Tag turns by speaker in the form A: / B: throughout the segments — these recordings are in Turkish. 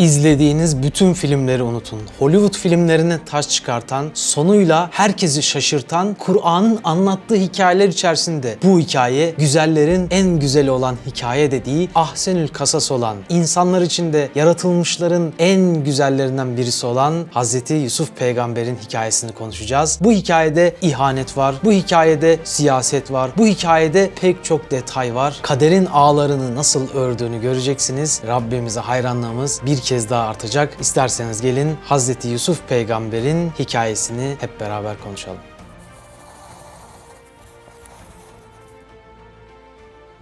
A: İzlediğiniz bütün filmleri unutun. Hollywood filmlerine taş çıkartan, sonuyla herkesi şaşırtan, Kur'an'ın anlattığı hikayeler içerisinde bu hikaye güzellerin en güzeli olan hikaye dediği Ahsenül Kasas olan, insanlar içinde yaratılmışların en güzellerinden birisi olan Hz. Yusuf peygamberin hikayesini konuşacağız. Bu hikayede ihanet var, bu hikayede siyaset var, bu hikayede pek çok detay var. Kaderin ağlarını nasıl ördüğünü göreceksiniz. Rabbimize hayranlığımız bir kez daha artacak. İsterseniz gelin Hz. Yusuf peygamberin hikayesini hep beraber konuşalım.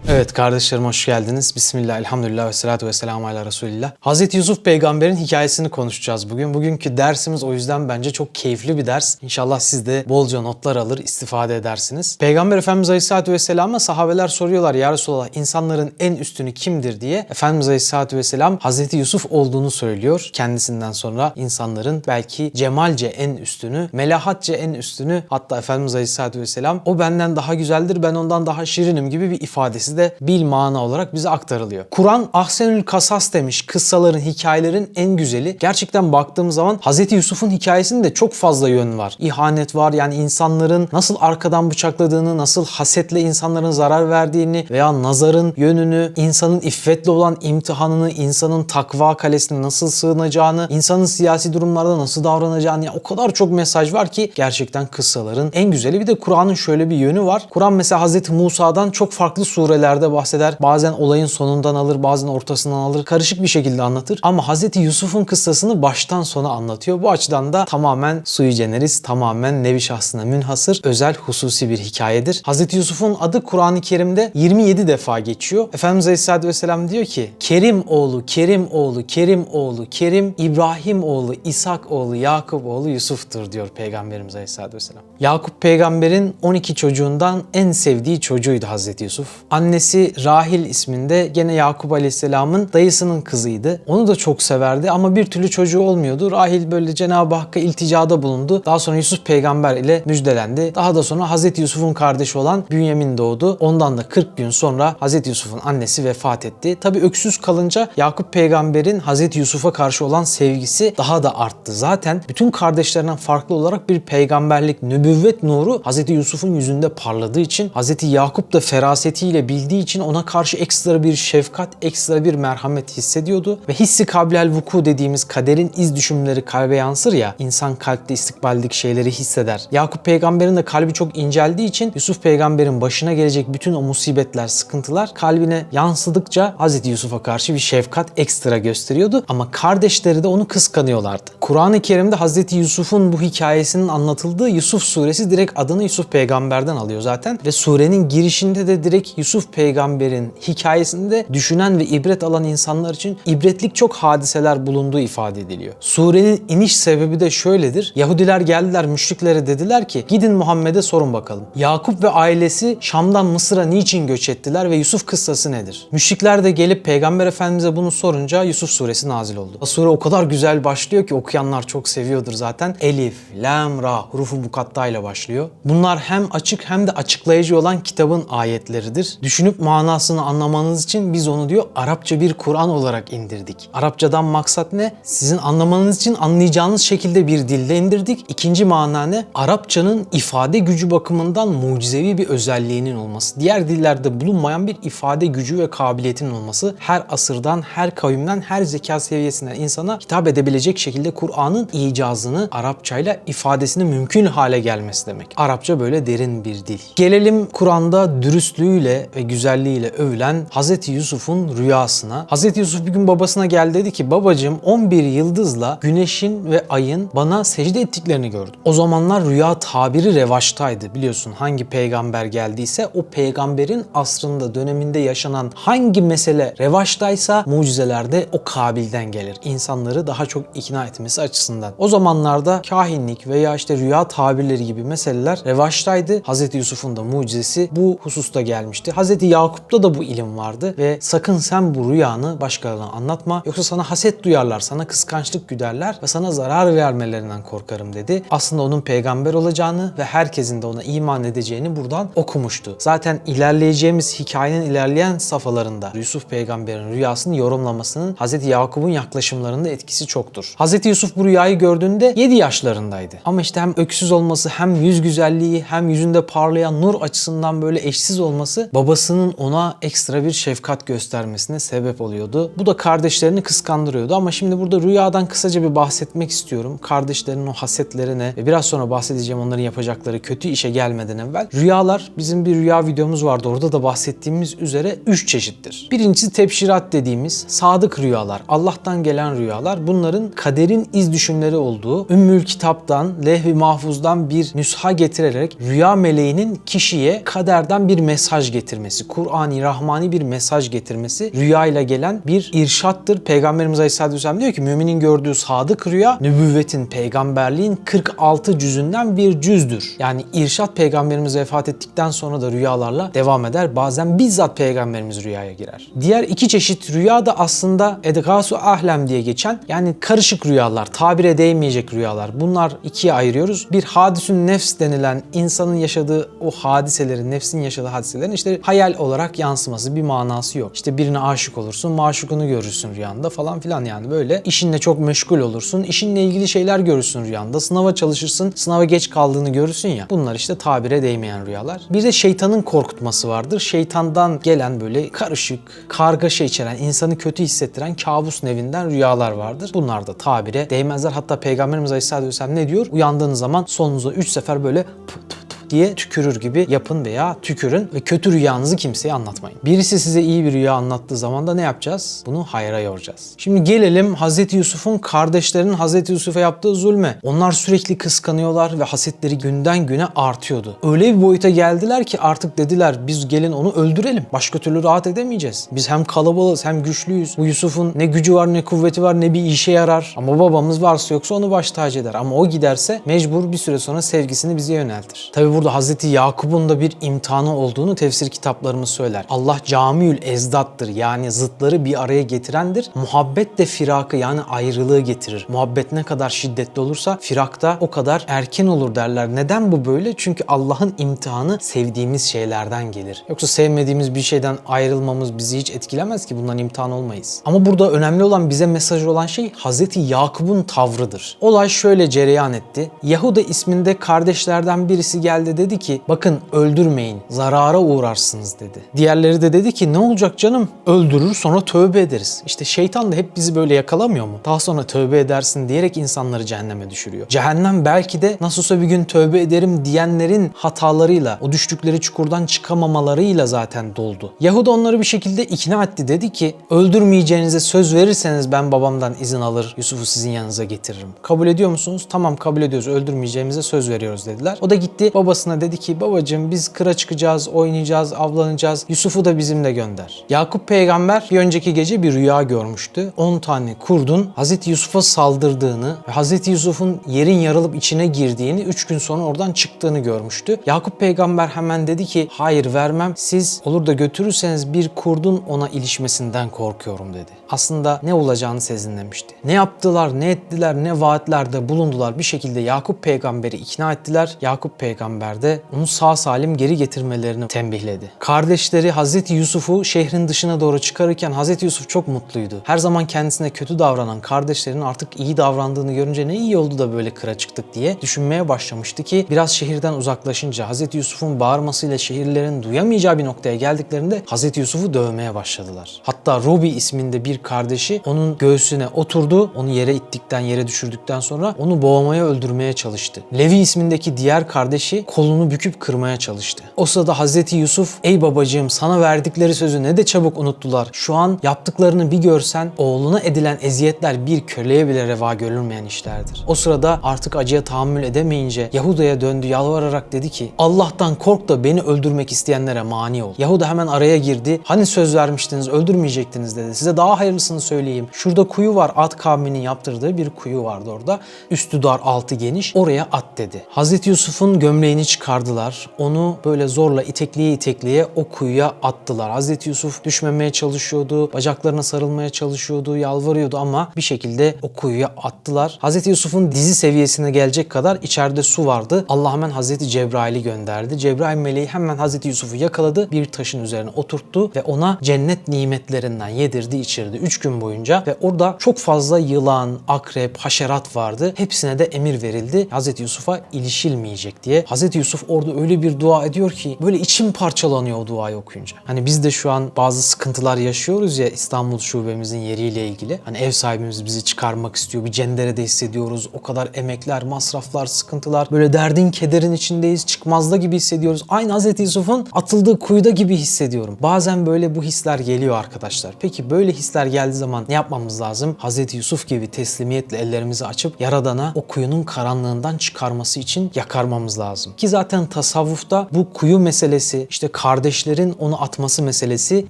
A: Evet kardeşlerim hoş geldiniz. Bismillah, elhamdülillah ve salatu ve selamu ala Resulillah. Hz. Yusuf peygamberin hikayesini konuşacağız bugün. Bugünkü dersimiz o yüzden bence çok keyifli bir ders. İnşallah siz de bolca notlar alır, istifade edersiniz. Peygamber Efendimiz Aleyhisselatü Vesselam'a sahabeler soruyorlar ya Resulallah insanların en üstünü kimdir diye. Efendimiz Aleyhisselatü Vesselam Hz. Yusuf olduğunu söylüyor. Kendisinden sonra insanların belki cemalce en üstünü, melahatce en üstünü hatta Efendimiz Aleyhisselatü Vesselam o benden daha güzeldir ben ondan daha şirinim gibi bir ifadesi de bil mana olarak bize aktarılıyor. Kur'an Ahsenül Kasas demiş. Kıssaların, hikayelerin en güzeli. Gerçekten baktığımız zaman Hz. Yusuf'un hikayesinde çok fazla yön var. İhanet var. Yani insanların nasıl arkadan bıçakladığını, nasıl hasetle insanların zarar verdiğini veya nazarın yönünü, insanın iffetle olan imtihanını, insanın takva kalesine nasıl sığınacağını, insanın siyasi durumlarda nasıl davranacağını yani o kadar çok mesaj var ki gerçekten kıssaların en güzeli. Bir de Kur'an'ın şöyle bir yönü var. Kur'an mesela Hz. Musa'dan çok farklı surelerde bahseder. Bazen olayın sonundan alır, bazen ortasından alır. Karışık bir şekilde anlatır. Ama Hz. Yusuf'un kıssasını baştan sona anlatıyor. Bu açıdan da tamamen sui generis, tamamen nevi şahsına münhasır, özel hususi bir hikayedir. Hz. Yusuf'un adı Kur'an-ı Kerim'de 27 defa geçiyor. Efendimiz Aleyhisselatü Vesselam diyor ki Kerim oğlu, Kerim oğlu, Kerim oğlu, Kerim İbrahim oğlu, İshak oğlu, Yakup oğlu Yusuf'tur diyor Peygamberimiz Aleyhisselatü Vesselam. Yakup peygamberin 12 çocuğundan en sevdiği çocuğuydu Hazreti Yusuf. Annesi Rahil isminde gene Yakup Aleyhisselam'ın dayısının kızıydı. Onu da çok severdi ama bir türlü çocuğu olmuyordu. Rahil böyle Cenab-ı Hakk'a ilticada bulundu. Daha sonra Yusuf peygamber ile müjdelendi. Daha da sonra Hazreti Yusuf'un kardeşi olan Bünyamin doğdu. Ondan da 40 gün sonra Hazreti Yusuf'un annesi vefat etti. Tabi öksüz kalınca Yakup peygamberin Hazreti Yusuf'a karşı olan sevgisi daha da arttı. Zaten bütün kardeşlerinden farklı olarak bir peygamberlik, nübüvvet nuru Hazreti Yusuf'un yüzünde parladığı için Hazreti Yakup da ferasetiyle bildiği için ona karşı ekstra bir şefkat, ekstra bir merhamet hissediyordu. Ve hissi kablel vuku dediğimiz kaderin iz düşümleri kalbe yansır ya, insan kalpte istikbaldeki şeyleri hisseder. Yakup peygamberin de kalbi çok inceldiği için Yusuf peygamberin başına gelecek bütün o musibetler, sıkıntılar kalbine yansıdıkça Hazreti Yusuf'a karşı bir şefkat ekstra gösteriyordu. Ama kardeşleri de onu kıskanıyorlardı. Kur'an-ı Kerim'de Hazreti Yusuf'un bu hikayesinin anlatıldığı Yusuf suresi direkt adını Yusuf peygamberden alıyor zaten. Ve surenin girişinde de direkt Yusuf peygamberin hikayesinde düşünen ve ibret alan insanlar için ibretlik çok hadiseler bulunduğu ifade ediliyor. Surenin iniş sebebi de şöyledir. Yahudiler geldiler müşriklere dediler ki gidin Muhammed'e sorun bakalım. Yakup ve ailesi Şam'dan Mısır'a niçin göç ettiler ve Yusuf kıssası nedir? Müşrikler de gelip Peygamber Efendimiz'e bunu sorunca Yusuf suresi nazil oldu. Sure o kadar güzel başlıyor ki okuyanlar çok seviyordur zaten. Elif, Lam, Ra hurufu mukatta ile başlıyor. Bunlar hem açık hem de açıklayıcı olan kitabın ayetleridir. Düşünüp manasını anlamanız için biz onu diyor Arapça bir Kur'an olarak indirdik. Arapçadan maksat ne? Sizin anlamanız için anlayacağınız şekilde bir dilde indirdik. İkinci mana ne? Arapçanın ifade gücü bakımından mucizevi bir özelliğinin olması. Diğer dillerde bulunmayan bir ifade gücü ve kabiliyetinin olması. Her asırdan, her kavimden, her zeka seviyesinden insana hitap edebilecek şekilde Kur'an'ın icazını Arapçayla ifadesini mümkün hale gelmesi demek. Arapça böyle derin bir dil. Gelelim Kur'an'da dürüstlüğüyle ve güzelliğiyle övülen Hz. Yusuf'un rüyasına. Hz. Yusuf bir gün babasına geldi dedi ki babacığım 11 yıldızla güneşin ve ayın bana secde ettiklerini gördüm. O zamanlar rüya tabiri revaçtaydı. Biliyorsun hangi peygamber geldiyse o peygamberin asrında döneminde yaşanan hangi mesele revaçtaysa mucizelerde o kabilden gelir. İnsanları daha çok ikna etmesi açısından. O zamanlarda kahinlik veya işte rüya tabirleri gibi meseleler revaçtaydı. Hz. Yusuf'un da mucizesi bu hususta gelmişti. Hz. Hazreti Yakup'ta da bu ilim vardı ve sakın sen bu rüyanı başkalarına anlatma yoksa sana haset duyarlar, sana kıskançlık güderler ve sana zarar vermelerinden korkarım dedi. Aslında onun peygamber olacağını ve herkesin de ona iman edeceğini buradan okumuştu. Zaten ilerleyeceğimiz hikayenin ilerleyen safhalarında Yusuf peygamberin rüyasını yorumlamasının Hazreti Yakup'un yaklaşımlarında etkisi çoktur. Hazreti Yusuf bu rüyayı gördüğünde 7 yaşlarındaydı. Ama işte hem öksüz olması hem yüz güzelliği hem yüzünde parlayan nur açısından böyle eşsiz olması babasının ona ekstra bir şefkat göstermesine sebep oluyordu. Bu da kardeşlerini kıskandırıyordu ama şimdi burada rüyadan kısaca bir bahsetmek istiyorum. Kardeşlerinin o hasetlerine ve biraz sonra bahsedeceğim onların yapacakları kötü işe gelmeden evvel. Rüyalar bizim bir rüya videomuz vardı. Orada da bahsettiğimiz üzere 3 çeşittir. Birincisi tepşirat dediğimiz sadık rüyalar, Allah'tan gelen rüyalar. Bunların kaderin iz düşümleri olduğu Ümmül Kitap'tan, Lehvi Mahfuz'dan bir nüsha getirerek rüya meleğinin kişiye kaderden bir mesaj getirmesi, Kur'ani, Rahmani bir mesaj getirmesi rüyayla gelen bir irşattır. Peygamberimiz Aleyhisselatü Vesselam diyor ki müminin gördüğü sadık rüya nübüvvetin, peygamberliğin 46 cüzünden bir cüzdür. Yani irşat peygamberimiz vefat ettikten sonra da rüyalarla devam eder. Bazen bizzat peygamberimiz rüyaya girer. Diğer iki çeşit rüya da aslında edgasu ahlem diye geçen yani karışık rüyalar, tabire değmeyecek rüyalar. Bunlar ikiye ayırıyoruz. Bir hadisün nefs denilen insanın yaşadığı o hadiselerin, nefsin yaşadığı hadiselerin işte hayal olarak yansıması bir manası yok. İşte birine aşık olursun, maşukunu görürsün rüyanda falan filan yani böyle. İşinle çok meşgul olursun, işinle ilgili şeyler görürsün rüyanda. Sınava çalışırsın, sınava geç kaldığını görürsün ya. Bunlar işte tabire değmeyen rüyalar. Bir de şeytanın korkutması vardır. Şeytandan gelen böyle karışık, kargaşa içeren, insanı kötü hissettiren kabus nevinden rüyalar vardır. Bunlar da tabire değmezler. Hatta Peygamberimiz Aleyhisselatü Vesselam ne diyor? Uyandığınız zaman solunuza 3 sefer böyle pıt pıt diye tükürür gibi yapın veya tükürün ve kötü rüyanızı kimseye anlatmayın. Birisi size iyi bir rüya anlattığı zaman da ne yapacağız? Bunu hayra yoracağız. Şimdi gelelim Hazreti Yusuf'un kardeşlerinin Hazreti Yusuf'a yaptığı zulme. Onlar sürekli kıskanıyorlar ve hasetleri günden güne artıyordu. Öyle bir boyuta geldiler ki artık dediler biz gelin onu öldürelim. Başka türlü rahat edemeyeceğiz. Biz hem kalabalığız hem güçlüyüz. Bu Yusuf'un ne gücü var ne kuvveti var ne bir işe yarar. Ama babamız varsa yoksa onu baş tacı eder. Ama o giderse mecbur bir süre sonra sevgisini bize yöneltir. Tabi burada Hazreti Yakup'un da bir imtihanı olduğunu tefsir kitaplarımız söyler. Allah camiül ezdattır yani zıtları bir araya getirendir. Muhabbet de firakı yani ayrılığı getirir. Muhabbet ne kadar şiddetli olursa firak da o kadar erken olur derler. Neden bu böyle? Çünkü Allah'ın imtihanı sevdiğimiz şeylerden gelir. Yoksa sevmediğimiz bir şeyden ayrılmamız bizi hiç etkilemez ki bundan imtihan olmayız. Ama burada önemli olan bize mesaj olan şey Hazreti Yakup'un tavrıdır. Olay şöyle cereyan etti. Yahuda isminde kardeşlerden birisi geldi dedi ki bakın öldürmeyin zarara uğrarsınız dedi. Diğerleri de dedi ki ne olacak canım öldürür sonra tövbe ederiz. İşte şeytan da hep bizi böyle yakalamıyor mu? Daha sonra tövbe edersin diyerek insanları cehenneme düşürüyor. Cehennem belki de nasılsa bir gün tövbe ederim diyenlerin hatalarıyla, o düştükleri çukurdan çıkamamalarıyla zaten doldu. Yahuda onları bir şekilde ikna etti. Dedi ki öldürmeyeceğinize söz verirseniz ben babamdan izin alır Yusuf'u sizin yanınıza getiririm. Kabul ediyor musunuz? Tamam kabul ediyoruz. Öldürmeyeceğimize söz veriyoruz dediler. O da gitti babasına dedi ki babacığım biz kıra çıkacağız, oynayacağız, avlanacağız. Yusuf'u da bizimle gönder. Yakup peygamber bir önceki gece bir rüya görmüştü. 10 tane kurdun Hazreti Yusuf'a saldırdığını ve Hazreti Yusuf'un yerin yarılıp içine girdiğini 3 gün sonra oradan çıktığını görmüştü. Yakup peygamber hemen dedi ki hayır vermem siz olur da götürürseniz bir kurdun ona ilişmesinden korkuyorum dedi. Aslında ne olacağını sezinlemişti. Ne yaptılar, ne ettiler, ne vaatlerde bulundular bir şekilde Yakup peygamberi ikna ettiler. Yakup peygamber de onu sağ salim geri getirmelerini tembihledi. Kardeşleri Hazreti Yusuf'u şehrin dışına doğru çıkarırken Hazreti Yusuf çok mutluydu. Her zaman kendisine kötü davranan kardeşlerinin artık iyi davrandığını görünce ne iyi oldu da böyle kıra çıktık diye düşünmeye başlamıştı ki biraz şehirden uzaklaşınca Hazreti Yusuf'un bağırmasıyla şehirlerin duyamayacağı bir noktaya geldiklerinde Hazreti Yusuf'u dövmeye başladılar. Hatta Rubi isminde bir kardeşi onun göğsüne oturdu. Onu yere ittikten, yere düşürdükten sonra onu boğmaya, öldürmeye çalıştı. Levi ismindeki diğer kardeşi kolunu büküp kırmaya çalıştı. O sırada Hazreti Yusuf, ey babacığım sana verdikleri sözü ne de çabuk unuttular. Şu an yaptıklarını bir görsen oğluna edilen eziyetler bir köleye bile reva görülmeyen işlerdir. O sırada artık acıya tahammül edemeyince Yahuda'ya döndü yalvararak dedi ki Allah'tan kork da beni öldürmek isteyenlere mani ol. Yahuda hemen araya girdi. Hani söz vermiştiniz öldürmeyecektiniz dedi. Size daha hayırlısını söyleyeyim. Şurada kuyu var. At kavminin yaptırdığı bir kuyu vardı orada. Üstü dar altı geniş. Oraya at dedi. Hazreti Yusuf'un gömleğini gömleğini çıkardılar. Onu böyle zorla itekleye itekleye o kuyuya attılar. Hazreti Yusuf düşmemeye çalışıyordu. Bacaklarına sarılmaya çalışıyordu. Yalvarıyordu ama bir şekilde o kuyuya attılar. Hazreti Yusuf'un dizi seviyesine gelecek kadar içeride su vardı. Allah hemen Hazreti Cebrail'i gönderdi. Cebrail meleği hemen Hazreti Yusuf'u yakaladı. Bir taşın üzerine oturttu ve ona cennet nimetlerinden yedirdi, içirdi 3 gün boyunca ve orada çok fazla yılan, akrep, haşerat vardı. Hepsine de emir verildi. Hazreti Yusuf'a ilişilmeyecek diye. Hazreti Yusuf orada öyle bir dua ediyor ki böyle içim parçalanıyor o duayı okuyunca. Hani biz de şu an bazı sıkıntılar yaşıyoruz ya İstanbul şubemizin yeriyle ilgili. Hani ev sahibimiz bizi çıkarmak istiyor. Bir cenderede hissediyoruz. O kadar emekler, masraflar, sıkıntılar. Böyle derdin, kederin içindeyiz. Çıkmazda gibi hissediyoruz. Aynı Hazreti Yusuf'un atıldığı kuyuda gibi hissediyorum. Bazen böyle bu hisler geliyor arkadaşlar. Peki böyle hisler geldiği zaman ne yapmamız lazım? Hazreti Yusuf gibi teslimiyetle ellerimizi açıp Yaradan'a o kuyunun karanlığından çıkarması için yakarmamız lazım. Ki zaten tasavvufta bu kuyu meselesi, işte kardeşlerin onu atması meselesi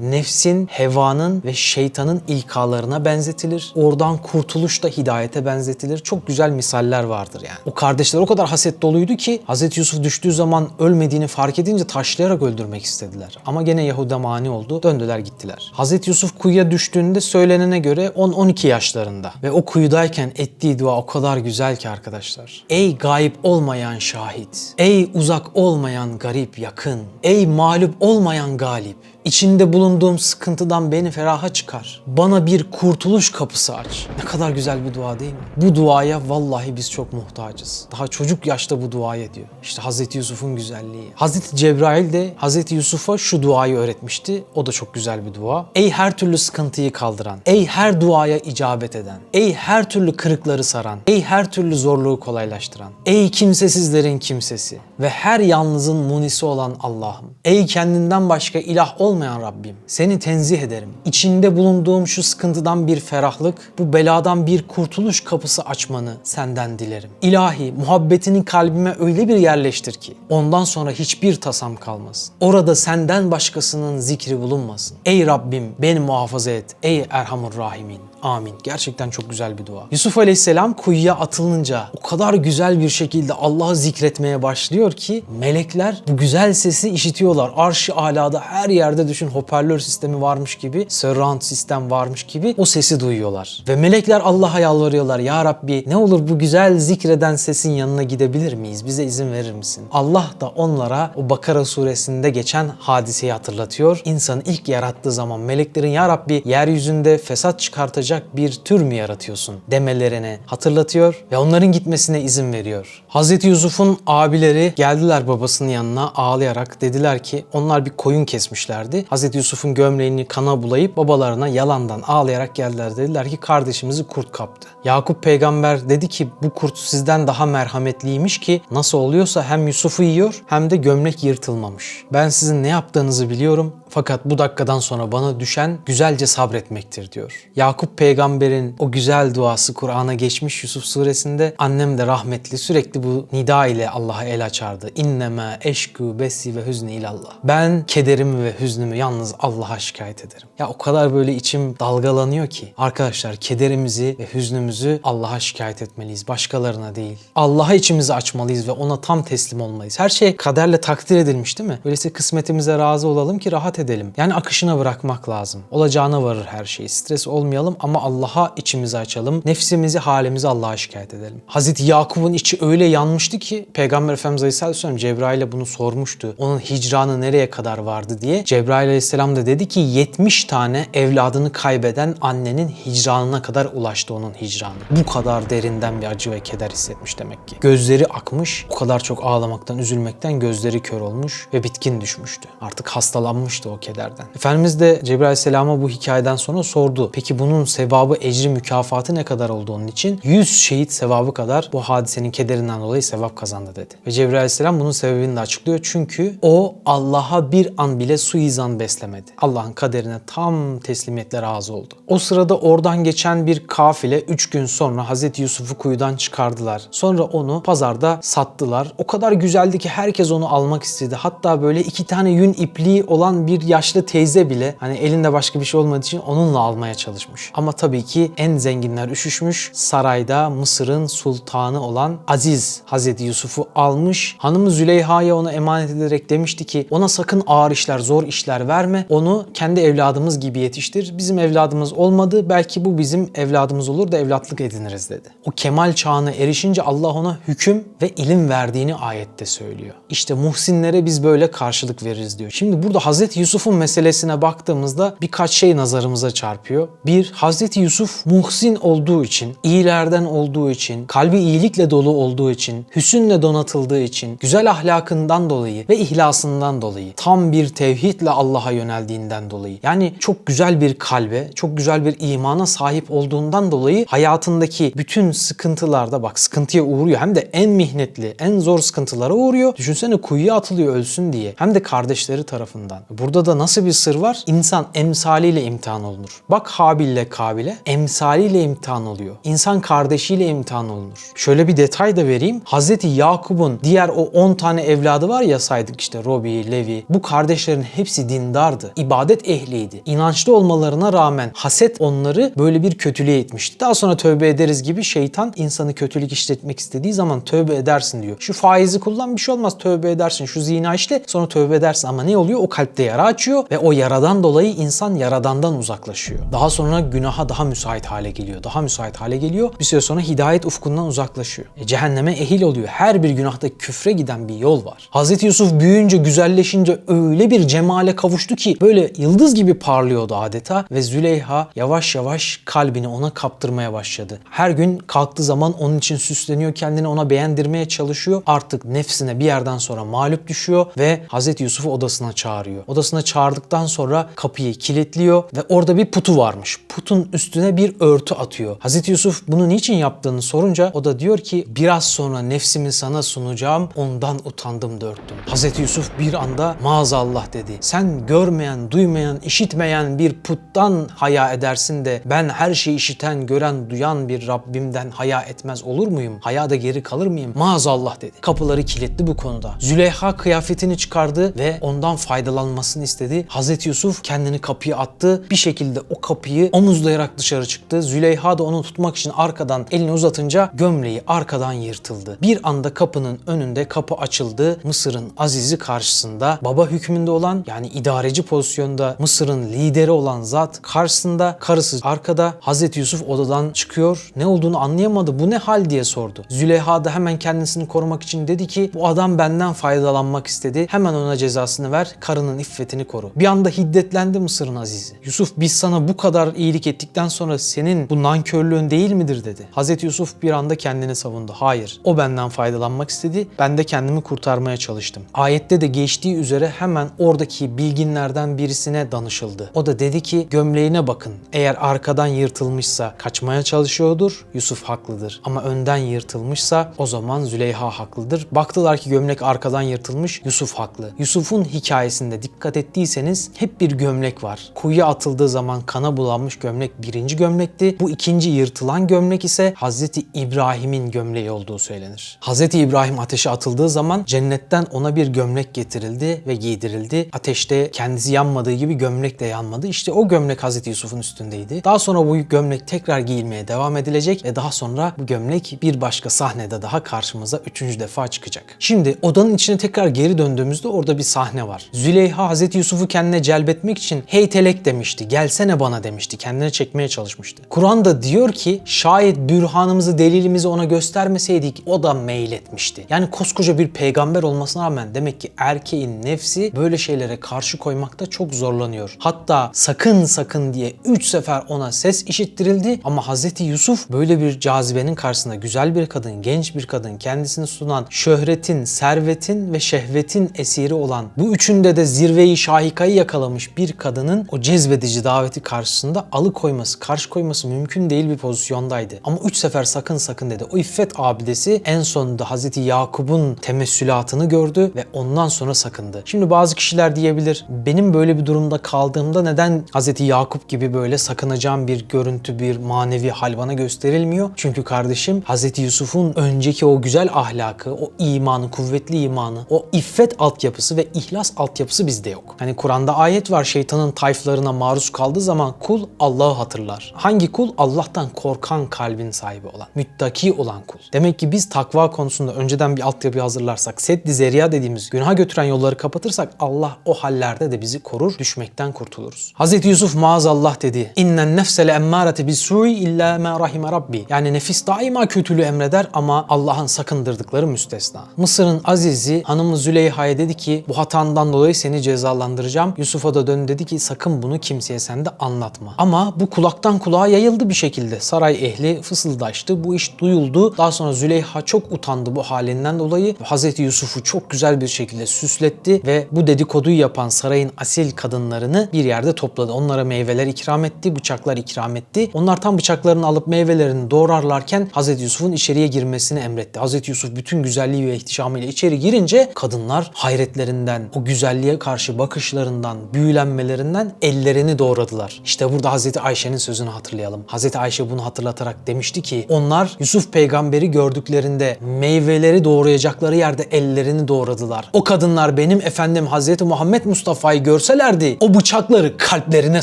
A: nefsin, hevanın ve şeytanın ilkalarına benzetilir. Oradan kurtuluş da hidayete benzetilir. Çok güzel misaller vardır yani. O kardeşler o kadar haset doluydu ki Hazreti Yusuf düştüğü zaman ölmediğini fark edince taşlayarak öldürmek istediler. Ama gene Yahuda mani oldu. Döndüler gittiler. Hazreti Yusuf kuyuya düştüğünde söylenene göre 10-12 yaşlarında. Ve o kuyudayken ettiği dua o kadar güzel ki arkadaşlar. Ey gayip olmayan şahit. Ey uzak olmayan garip yakın. Ey mağlup olmayan galip. İçinde bulunduğum sıkıntıdan beni feraha çıkar. Bana bir kurtuluş kapısı aç. Ne kadar güzel bir dua değil mi? Bu duaya vallahi biz çok muhtacız. Daha çocuk yaşta bu duayı ediyor. İşte Hazreti Yusuf'un güzelliği. Hazreti Cebrail de Hazreti Yusuf'a şu duayı öğretmişti. O da çok güzel bir dua. Ey her türlü sıkıntıyı kaldıran, ey her duaya icabet eden, ey her türlü kırıkları saran, ey her türlü zorluğu kolaylaştıran, ey kimsesizlerin kimsesi ve her yalnızın munisi olan Allah'ım. Ey kendinden başka ilah olmayan Rabbim. Seni tenzih ederim. İçinde bulunduğum şu sıkıntıdan bir ferahlık, bu beladan bir kurtuluş kapısı açmanı senden dilerim. İlahi muhabbetini kalbime öyle bir yerleştir ki ondan sonra hiçbir tasam kalmasın. Orada senden başkasının zikri bulunmasın. Ey Rabbim beni muhafaza et. Ey Erhamur Rahimin. Amin. Gerçekten çok güzel bir dua. Yusuf Aleyhisselam kuyuya atılınca o kadar güzel bir şekilde Allah'ı zikretmeye başlıyor ki melekler bu güzel sesi işitiyorlar. Arş-ı alada her yerde düşün hoparlör sistemi varmış gibi, surround sistem varmış gibi o sesi duyuyorlar. Ve melekler Allah'a yalvarıyorlar. Ya Rabbi ne olur bu güzel zikreden sesin yanına gidebilir miyiz? Bize izin verir misin? Allah da onlara o Bakara suresinde geçen hadiseyi hatırlatıyor. İnsanı ilk yarattığı zaman meleklerin Ya Rabbi yeryüzünde fesat çıkartacak bir tür mü yaratıyorsun demelerini hatırlatıyor ve onların gitmesine izin veriyor. Hazreti Yusuf'un abileri geldiler babasının yanına ağlayarak dediler ki onlar bir koyun kesmişlerdi. Hazreti Yusuf'un gömleğini kana bulayıp babalarına yalandan ağlayarak geldiler. Dediler ki kardeşimizi kurt kaptı. Yakup peygamber dedi ki bu kurt sizden daha merhametliymiş ki nasıl oluyorsa hem Yusuf'u yiyor hem de gömlek yırtılmamış. Ben sizin ne yaptığınızı biliyorum fakat bu dakikadan sonra bana düşen güzelce sabretmektir diyor. Yakup peygamberin o güzel duası Kur'an'a geçmiş Yusuf suresinde annem de rahmetli sürekli bu nida ile Allah'a el açardı. İnneme eşku besi ve hüzni ilallah. Ben kederimi ve hüznümü yalnız Allah'a şikayet ederim. Ya o kadar böyle içim dalgalanıyor ki. Arkadaşlar kederimizi ve hüznümüzü Allah'a şikayet etmeliyiz. Başkalarına değil. Allah'a içimizi açmalıyız ve ona tam teslim olmalıyız. Her şey kaderle takdir edilmiş değil mi? Öyleyse kısmetimize razı olalım ki rahat edelim. Yani akışına bırakmak lazım. Olacağına varır her şey. Stres olmayalım ama Allah'a içimizi açalım. Nefsimizi, halimizi Allah'a şikayet edelim. Hazreti Yakup'un içi öyle yanmıştı ki Peygamber Efendimiz Aleyhisselam Cebrail'e bunu sormuştu. Onun hicranı nereye kadar vardı diye. Cebrail Aleyhisselam da dedi ki 70 tane evladını kaybeden annenin hicranına kadar ulaştı onun hicranı. Bu kadar derinden bir acı ve keder hissetmiş demek ki. Gözleri akmış, o kadar çok ağlamaktan, üzülmekten gözleri kör olmuş ve bitkin düşmüştü. Artık hastalanmıştı o kederden. Efendimiz de Cebrail Aleyhisselam'a bu hikayeden sonra sordu. Peki bunun sevabı, ecri, mükafatı ne kadar oldu için? 100 şehit sevabı kadar bu hadisenin kederinden dolayı sevap kazandı dedi. Ve Cebrail Aleyhisselam bunun sebebini de açıklıyor. Çünkü o Allah'a bir an bile suizan beslemedi. Allah'ın kaderine tam teslimiyetle razı oldu. O sırada oradan geçen bir kafile 3 gün sonra Hazreti Yusuf'u kuyudan çıkardılar. Sonra onu pazarda sattılar. O kadar güzeldi ki herkes onu almak istedi. Hatta böyle iki tane yün ipliği olan bir yaşlı teyze bile hani elinde başka bir şey olmadığı için onunla almaya çalışmış. Ama Ama tabii ki en zenginler üşüşmüş. Sarayda Mısır'ın sultanı olan Aziz Hazreti Yusuf'u almış. Hanımı Züleyha'ya ona emanet ederek demişti ki ona sakın ağır işler, zor işler verme. Onu kendi evladımız gibi yetiştir. Bizim evladımız olmadı. Belki bu bizim evladımız olur da evlatlık ediniriz dedi. O kemal çağına erişince Allah ona hüküm ve ilim verdiğini ayette söylüyor. İşte muhsinlere biz böyle karşılık veririz diyor. Şimdi burada Hazreti Yusuf'un meselesine baktığımızda birkaç şey nazarımıza çarpıyor. Bir, Hazreti Yusuf muhsin olduğu için, iyilerden olduğu için, kalbi iyilikle dolu olduğu için, hüsünle donatıldığı için, güzel ahlakından dolayı ve ihlasından dolayı, tam bir tevhidle Allah'a yöneldiğinden dolayı. Yani çok güzel bir kalbe, çok güzel bir imana sahip olduğundan dolayı hayatındaki bütün sıkıntılarda bak sıkıntıya uğruyor. Hem de en mihnetli, en zor sıkıntılara uğruyor. Düşünsene kuyuya atılıyor ölsün diye. Hem de kardeşleri tarafından. Burada da nasıl bir sır var? İnsan emsaliyle imtihan olunur. Bak Habil'le Kabil'e emsaliyle imtihan oluyor. İnsan kardeşiyle imtihan olunur. Şöyle bir detay da vereyim. Hazreti Yakup'un diğer o 10 tane evladı var ya saydık işte Robi, Levi. Bu kardeşlerin hepsi dindardı. İbadet ehliydi. İnançlı olmalarına rağmen haset onları böyle bir kötülüğe itmişti. Daha sonra tövbe ederiz gibi şeytan insanı kötülük işletmek istediği zaman tövbe edersin diyor. Şu faizi kullan bir şey olmaz tövbe edersin. Şu zina işle sonra tövbe edersin. Ama ne oluyor? O kalpte yara açıyor ve o yaradan dolayı insan yaradandan uzaklaşıyor. Daha sonra günaha daha müsait hale geliyor. Daha müsait hale geliyor. Bir süre sonra hidayet ufkundan uzaklaşıyor. E, cehenneme ehil oluyor. Her bir günahta küfre giden bir yol var. Hazreti Yusuf büyüyünce, güzelleşince öyle bir cemale kavuştu ki böyle yıldız gibi parlıyordu adeta ve Züleyha yavaş yavaş kalbini ona kaptırmaya başladı. Her gün kalktığı zaman onun için süsleniyor, kendini ona beğendirmeye çalışıyor. Artık nefsine bir yerden sonra mağlup düşüyor ve Hazreti Yusuf'u odasına çağırıyor. Odasına çağırdıktan sonra kapıyı kilitliyor ve orada bir putu varmış. Putun üstüne bir örtü atıyor. Hazreti Yusuf bunu niçin yaptığını sorunca o da diyor ki biraz sonra nefsimi sana sunacağım ondan utandım dörttüm. Hazreti Yusuf bir anda maazallah dedi. Sen görmeyen, duymayan, işitmeyen bir puttan haya edersin de ben her şeyi işiten, gören, duyan bir Rabbimden haya etmez olur muyum? Hayada geri kalır mıyım? Maazallah dedi. Kapıları kilitli bu konuda. Züleyha kıyafetini çıkardı ve ondan faydalanmasını istedi. Hazreti Yusuf kendini kapıya attı. Bir şekilde o kapıyı omuzlayarak dışarı çıktı. Züleyha da onu tutmak için arkadan elini uzatınca gömleği arkadan yırtıldı. Bir anda kapının önünde kapı açıldı. Mısır'ın azizi karşısında baba hükmünde olan yani idareci pozisyonda Mısır'ın lideri olan zat karşısında karısı arkada Hazreti Yusuf odadan çıkıyor. Ne olduğunu anlayamadı. Bu ne hal diye sordu. Züleyha da hemen kendisini korumak için dedi ki bu adam benden faydalanmak istedi. Hemen ona cezasını ver. Karının iffetini koru. Bir anda hiddetlendi Mısır'ın azizi. Yusuf biz sana bu kadar iyilik ettikten sonra senin bu nankörlüğün değil midir dedi. Hazreti Yusuf bir anda kendini savundu. Hayır. O benden faydalanmak istedi. Ben de kendimi kurtarmaya çalıştım. Ayette de geçtiği üzere hemen oradaki bilginlerden birisine danışıldı. O da dedi ki gömleğine bakın. Eğer arkadan yırtılmışsa kaçmaya çalışıyordur. Yusuf haklıdır. Ama önden yırtılmışsa o zaman Züleyha haklıdır. Baktılar ki gömlek arkadan yırtılmış. Yusuf haklı. Yusuf'un hikayesinde dikkat ettiyseniz hep bir gömlek var. Kuyuya atıldığı zaman kana bulanmış gömlek birinci gömlekti. Bu ikinci yırtılan gömlek ise Hazreti İbrahim'in gömleği olduğu söylenir. Hazreti İbrahim ateşe atıldığı zaman cennetten ona bir gömlek getirildi ve giydirildi. Ateşte kendisi yanmadığı gibi gömlek de yanmadı. İşte o gömlek Hazreti Yusuf'un üstündeydi. Daha sonra bu gömlek tekrar giyilmeye devam edilecek ve daha sonra bu gömlek bir başka sahnede daha karşımıza üçüncü defa çıkacak. Şimdi odanın içine tekrar geri döndüğümüzde orada bir sahne var. Züleyha Hazreti Yusuf'u kendine celbetmek için hey telek demişti. Gelsene bana demişti. Kendine çekmeye çalışmıştı. Kur'an da diyor ki şayet bürhanımızı delilimizi ona göstermeseydik o da meyletmişti. Yani koskoca bir peygamber olmasına rağmen demek ki erkeğin nefsi böyle şeylere karşı koymakta çok zorlanıyor. Hatta sakın sakın diye 3 sefer ona ses işittirildi ama Hazreti Yusuf böyle bir cazibenin karşısında güzel bir kadın, genç bir kadın, kendisini sunan şöhretin, servetin ve şehvetin esiri olan bu üçünde de zirveyi şahikayı yakalamış bir kadının o cezbedici daveti karşısında alıkoyması, karşı koyması mümkün değil bir pozisyondaydı. Ama 3 sefer sakın sakın dedi. O iffet abidesi en sonunda Hazreti Yakup'un temessülatını gördü ve ondan sonra sakındı. Şimdi bazı kişiler diyebilir benim böyle bir durumda kaldığımda neden Hazreti Yakup gibi böyle sakınacağım bir görüntü, bir manevi hal bana gösterilmiyor? Çünkü kardeşim Hazreti Yusuf'un önceki o güzel ahlakı, o imanı, kuvvetli imanı, o iffet altyapısı ve ihlas altyapısı bizde yok. Hani Kur'an'da ayet var şeytanın tayflarına maruz kaldığı zaman kul Allahu hatırlar. Hangi kul? Allah'tan korkan kalbin sahibi olan, müttaki olan kul. Demek ki biz takva konusunda önceden bir altyapı hazırlarsak, seddi zeriya dediğimiz günaha götüren yolları kapatırsak Allah o hallerde de bizi korur, düşmekten kurtuluruz. Hz. Yusuf maazallah dedi. İnnen nefsele emmârete bis-sû'i illa ma rahime rabbi. Yani nefis daima kötülüğü emreder ama Allah'ın sakındırdıkları müstesna. Mısır'ın azizi hanımı Züleyha'ya dedi ki bu hatandan dolayı seni cezalandıracağım. Yusuf'a da dön dedi ki sakın bunu kimseye sen de anlatma. Ama bu kulaktan kulağa yayıldı bir şekilde. Saray ehli fısıldaştı. Bu iş duyuldu. Daha sonra Züleyha çok utandı bu halinden dolayı. Hazreti Yusuf'u çok güzel bir şekilde süsletti ve bu dedikoduyu yapan sarayın asil kadınlarını bir yerde topladı. Onlara meyveler ikram etti, bıçaklar ikram etti. Onlar tam bıçaklarını alıp meyvelerini doğrarlarken Hazreti Yusuf'un içeriye girmesini emretti. Hazreti Yusuf bütün güzelliği ve ihtişamıyla içeri girince kadınlar hayretlerinden, o güzelliğe karşı bakışlarından, büyülenmelerinden ellerini doğradılar. İşte burada Hazreti Ayşe'nin sözünü hatırlayalım. Hazreti Ayşe bunu hatırlatarak demişti ki onlar Yusuf peygamberi gördüklerinde meyveleri doğrayacakları yerde ellerini doğradılar. O kadınlar benim efendim Hazreti Muhammed Mustafa'yı görselerdi o bıçakları kalplerine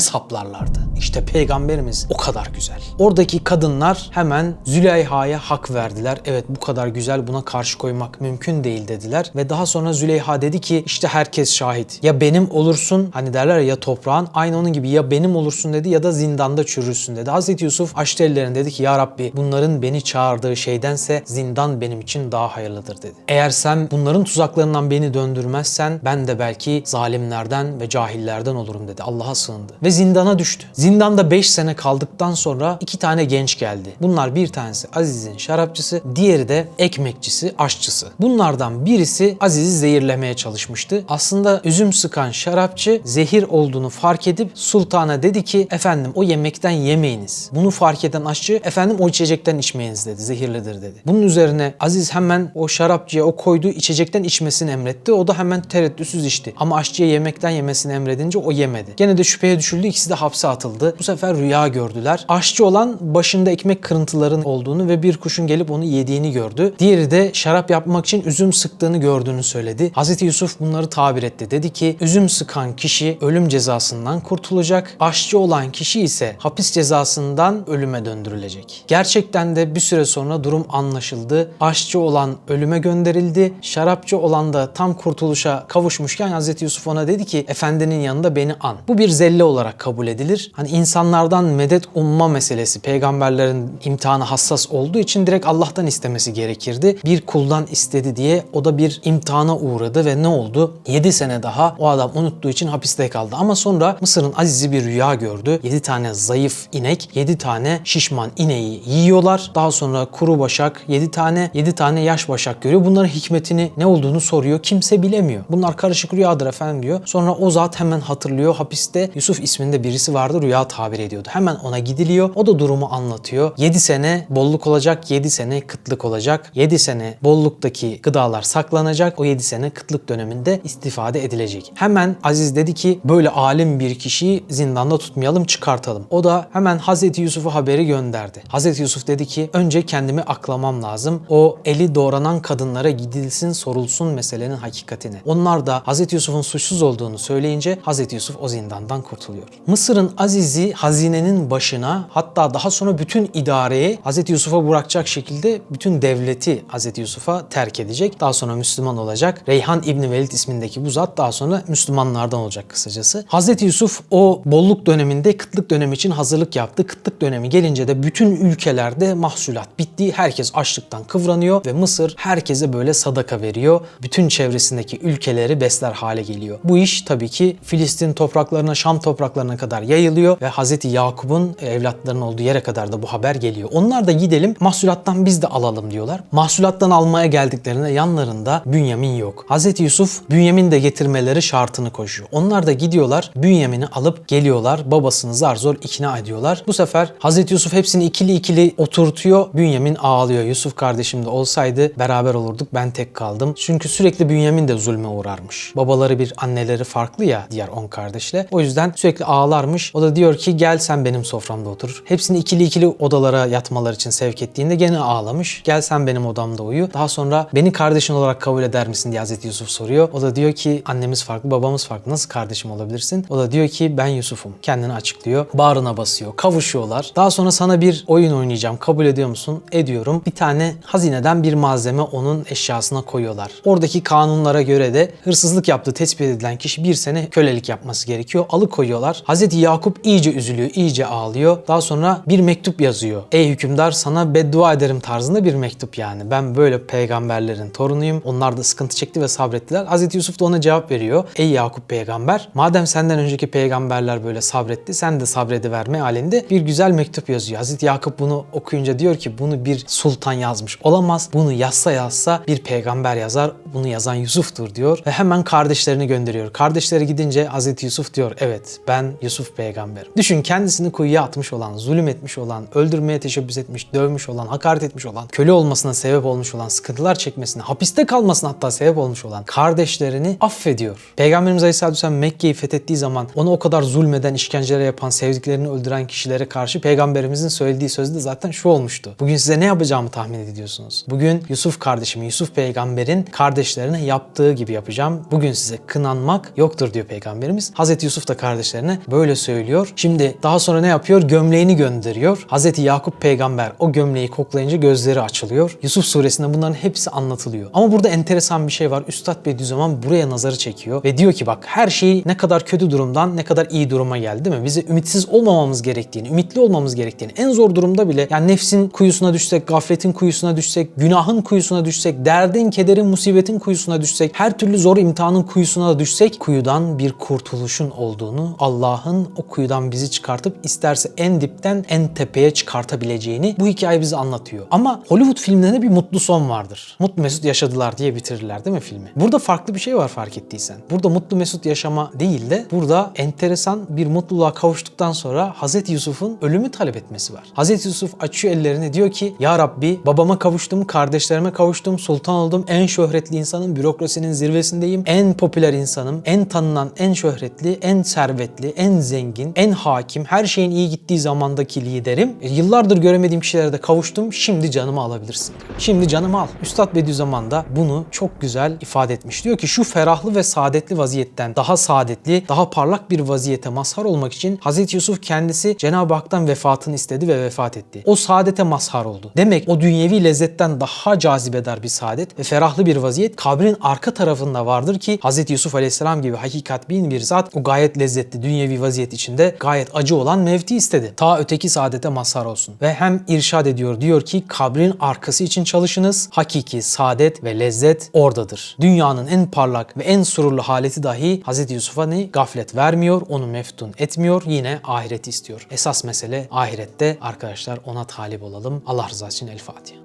A: saplarlardı. İşte peygamberimiz o kadar güzel. Oradaki kadınlar hemen Züleyha'ya hak verdiler. Evet bu kadar güzel buna karşı koymak mümkün değil dediler. Ve daha sonra Züleyha dedi ki işte herkes şahit. Ya benim olursun hani derler ya toprağın aynı onun gibi ya benim olursun dedi ya da zindanda çürürsün dedi. Hazreti Yusuf açtı dedi ki ya Rabbi bunların beni çağırdığı şeydense zindan benim için daha hayırlıdır dedi. Eğer sen bunların tuzaklarından beni döndürmezsen ben de belki zalimlerden ve cahillerden olurum dedi. Allah'a sığındı. Ve zindana düştü. Zindanda 5 sene kaldıktan sonra iki tane genç geldi. Bunlar bir tanesi Aziz'in şarapçısı, diğeri de ekmekçisi, aşçısı. Bunlardan birisi Aziz'i zehirlemeye çalışmıştı. Aslında üzüm sıkan şarapçı zehir olduğunu fark edip sultana dedi ki efendim o yemekten yemeyiniz. Bunu fark eden aşçı efendim o içecekten içmeyiniz dedi. Zehirlidir dedi. Bunun üzerine Aziz hemen o şarapçıya o koyduğu içecekten içmesini emretti. O da hemen tereddütsüz içti. Ama aşçıya yemekten yemesini emredince o yemedi. Gene de şüpheye düşüldü. İkisi de hapse atıldı. Bu sefer rüya gördüler. Aşçı olan başında ekmek kırıntıların olduğunu ve bir kuşun gelip onu yediğini gördü. Diğeri de şarap yapmak için üzüm sıktığını gördüğünü söyledi. Hazreti Yusuf bunları tabir etti. Dedi ki üzüm sıkan kişi ölüm cezasından kurtulacak. Aşçı olan kişi ise hapis cezasından ölüme döndürülecek. Gerçekten de bir süre sonra durum anlaşıldı. Aşçı olan ölüme gönderildi. Şarapçı olan da tam kurtuluşa kavuşmuşken Hazreti Yusuf ona dedi ki efendinin yanında beni an. Bu bir zelle olarak kabul edilir. Hani insanlardan medet umma meselesi peygamberlerin imtihanı hassas olduğu için direkt Allah'tan istemesi gerekirdi. Bir kuldan istedi diye o da bir imtihana uğradı ve ne oldu? 7 sene daha o adam unuttuğu için hapiste kaldı. Ama sonra Mısır'ın Aziz'i bir rüya gördü. 7 tane zayıf inek, 7 tane şişman ineği yiyorlar. Daha sonra kuru başak 7 tane, 7 tane yaş başak görüyor. Bunların hikmetini ne olduğunu soruyor. Kimse bilemiyor. Bunlar karışık rüyadır efendim diyor. Sonra o zat hemen hatırlıyor. Hapiste Yusuf isminde birisi vardı rüya tabir ediyordu. Hemen ona gidiliyor. O da durumu anlatıyor. 7 sene bolluk olacak, 7 sene kıtlık olacak. 7 sene bolluktaki gıdalar saklanacak. O 7 sene kıtlık döneminde istifade edilecek. Hemen Aziz dedi ki böyle alim bir kişiyi zindanda tutmayalım çıkartalım. O da hemen Hazreti Yusuf'a haberi gönderdi. Hazreti Yusuf dedi ki önce kendimi aklamam lazım. O eli doğranan kadınlara gidilsin sorulsun meselenin hakikatine. Onlar da Hazreti Yusuf'un suçsuz olduğunu söyleyince Hazreti Yusuf o zindandan kurtuluyor. Mısır'ın Aziz'i hazinenin başına hatta daha sonra bütün idareyi Hazreti Yusuf'a bırakacak şekilde bütün devleti Hazreti Yusuf'a terk edecek. Daha sonra Müslüman olacak. Reyhan İbni Velid ismindeki bu zat daha sonra Müslümanlardan olacak kısacası. Hazreti Yusuf o bolluk döneminde kıtlık dönemi için hazırlık yaptı. Kıtlık dönemi gelince de bütün ülkelerde mahsulat bitti. Herkes açlıktan kıvranıyor ve Mısır herkese böyle sadaka veriyor. Bütün çevresindeki ülkeleri besler hale geliyor. Bu iş tabii ki Filistin topraklarına, Şam topraklarına kadar yayılıyor ve Hazreti Yakup'un evlatlarının olduğu yere kadar da bu haber geliyor. Onlar da gidelim mahsulattan biz de alalım diyorlar. Mahsulattan almaya geldiklerinde yanlarında Bünyamin yok. Hazreti Yusuf Bünyamin de getirmeleri şartını koşuyor. Onlar da gidiyorlar Bünyamin'i alıp geliyorlar. Babasını zar zor ikna ediyorlar. Bu sefer Hazreti Yusuf hepsini ikili ikili oturtuyor. Bünyamin ağlıyor. Yusuf kardeşim de olsaydı beraber olurduk. Ben tek kaldım. Çünkü sürekli Bünyamin de zulme uğrarmış. Babaları bir anneleri farklı ya diğer 10 kardeşle. O yüzden sürekli ağlarmış. O da diyor ki gel sen benim soframda otur. Hepsini ikili ikili odalara yatmalar için sevk ettiğinde gene ağlamış. Gel sen benim odamda uyu. Daha sonra beni kardeşin olarak kabul eder misin diye Hazreti Yusuf soruyor. O da diyor ki annemiz farklı, babamız farklı. Nasıl kardeşim olabilirsin? O da diyor ki ben Yusuf'um. Kendini açıklıyor. Bağrına basıyor. Kavuşuyorlar. Daha sonra sana bir oyun oynayacağım. Kabul ediyor musun? Ediyorum. Bir tane hazineden bir malzeme onun eşyasına koyuyorlar. Oradaki kanunlara göre de hırsızlık yaptığı tespit edilen kişi bir sene kölelik yapması gerekiyor. Alıkoyuyorlar. Hazreti Yakup iyice üzülüyor, iyice ağlıyor. Daha sonra bir mektup yazıyor. Ey hükümdar sana beddua ederim tarzında bir mektup yani. Ben böyle peygamberlerin torunuyum. Onlar da sıkıntı çekti ve sabrettiler. Hazreti Yusuf da ona cevap veriyor. Ey Yakup peygamber madem senden önceki peygamberler böyle sabretti sen de sabrediver mealinde bir güzel mektup yazıyor. Hazreti Yakup bunu okuyunca diyor ki bunu bir sultan yazmış olamaz. Bunu yazsa yazsa bir peygamber yazar. Bunu yazan Yusuf'tur diyor ve hemen kardeşlerini gönderiyor. Kardeşleri gidince Hazreti Yusuf diyor evet ben Yusuf peygamberim. Düşün kendisini kuyuya atmış olan, zulüm etmiş olan, öldürmeye teşebbüs etmiş, dövmüş olan, hakaret etmiş olan, köle olmasına sebep olmuş olan, sıkıntılar çekmesine, hapiste kalmasına hatta sebep olmuş olan kardeşlerini affediyor. Peygamberimiz Aleyhisselatü Vesselam Mekke'yi fethettiği zaman ona o kadar zulmeden, işkenceler yapan, sevdiklerini öldüren kişilere karşı Peygamberimizin söylediği sözde zaten şu olmuştu. Bugün size ne yapacağımı tahmin ediyorsunuz. Bugün Yusuf kardeşimi, Yusuf peygamberin kardeşlerine yaptığı gibi yapacağım. Bugün size kınanmak yoktur diyor Peygamberimiz. Hazreti Yusuf da kardeşlerine böyle söylüyor. Şimdi daha sonra ne yapıyor? Gömleğini gönderiyor. Hazreti Yakup peygamber o gömleği koklayınca gözleri açılıyor. Yusuf suresinde bunların hepsi anlatılıyor. Ama burada enteresan bir şey var. Üstad Bediüzzaman buraya nazarı çekiyor ve diyor ki bak her şey ne kadar kötü durumdan ne kadar iyi duruma geldi değil mi? Bize ümitsiz olmamamız gerektiğini, ümitli olmamız gerektiğini, en zor durumda bile yani nefsin kuyusuna düşsek, gafletin kuyusuna düşsek, günahın kuyusuna düşsek, derdin, kederin, musibetin kuyusuna düşsek, her türlü zor imtihanın kuyusuna da düşsek kuyudan bir kurtuluşun olduğunu, Allah'ın o kuyudan bizi çıkartıp isterse en dipten en tepeye çıkartabileceğini bu hikaye bize anlatıyor. Ama Hollywood filmlerinde bir mutlu son vardır. Mutlu Mesut yaşadılar diye bitirirler değil mi filmi? Burada farklı bir şey var fark ettiysen. Burada mutlu Mesut yaşama değil de burada enteresan bir mutluluğa kavuştuktan sonra Hazreti Yusuf'un ölümü talep etmesi var. Hazreti Yusuf açıyor ellerini diyor ki Ya Rabbi babama kavuştum, kardeşlerime kavuştum, sultan oldum, en şöhretli insanım, bürokrasinin zirvesindeyim, en popüler insanım, en tanınan, en şöhretli, en servetli, en zengin, en hakim, her şeyin iyi gittiği zamandaki liderim. E, yıllardır göremediğim kişilere de kavuştum, şimdi canımı alabilirsin. Şimdi canımı al. Üstad Bediüzzaman da bunu çok güzel ifade etmiş. Diyor ki şu ferahlı ve saadetli vaziyetten daha saadetli, daha parlak bir vaziyete mazhar olmak için Hazreti Yusuf kendisi Cenab-ı Hak'tan vefatını istedi ve vefat etti. O saadete mazhar oldu. Demek o dünyevi lezzetten daha cazibedar bir saadet ve ferahlı bir vaziyet kabrin arka tarafında vardır ki Hazreti Yusuf Aleyhisselam gibi hakikat bin bir zat o gayet lezzetli dünyevi vaziyet içinde gayet acı olan mevti istedi. Ta öteki saadete mazhar olsun. Ve hem irşad ediyor diyor ki kabrin arkası için çalışınız. Hakiki saadet ve lezzet oradadır. Dünyanın en parlak ve en sururlu haleti dahi Hazreti Yusuf'a ne gaflet vermiyor, onu meftun etmiyor, yine ahireti istiyor. Esas mesele ahirette arkadaşlar ona talip olalım. Allah rızası için El Fatiha.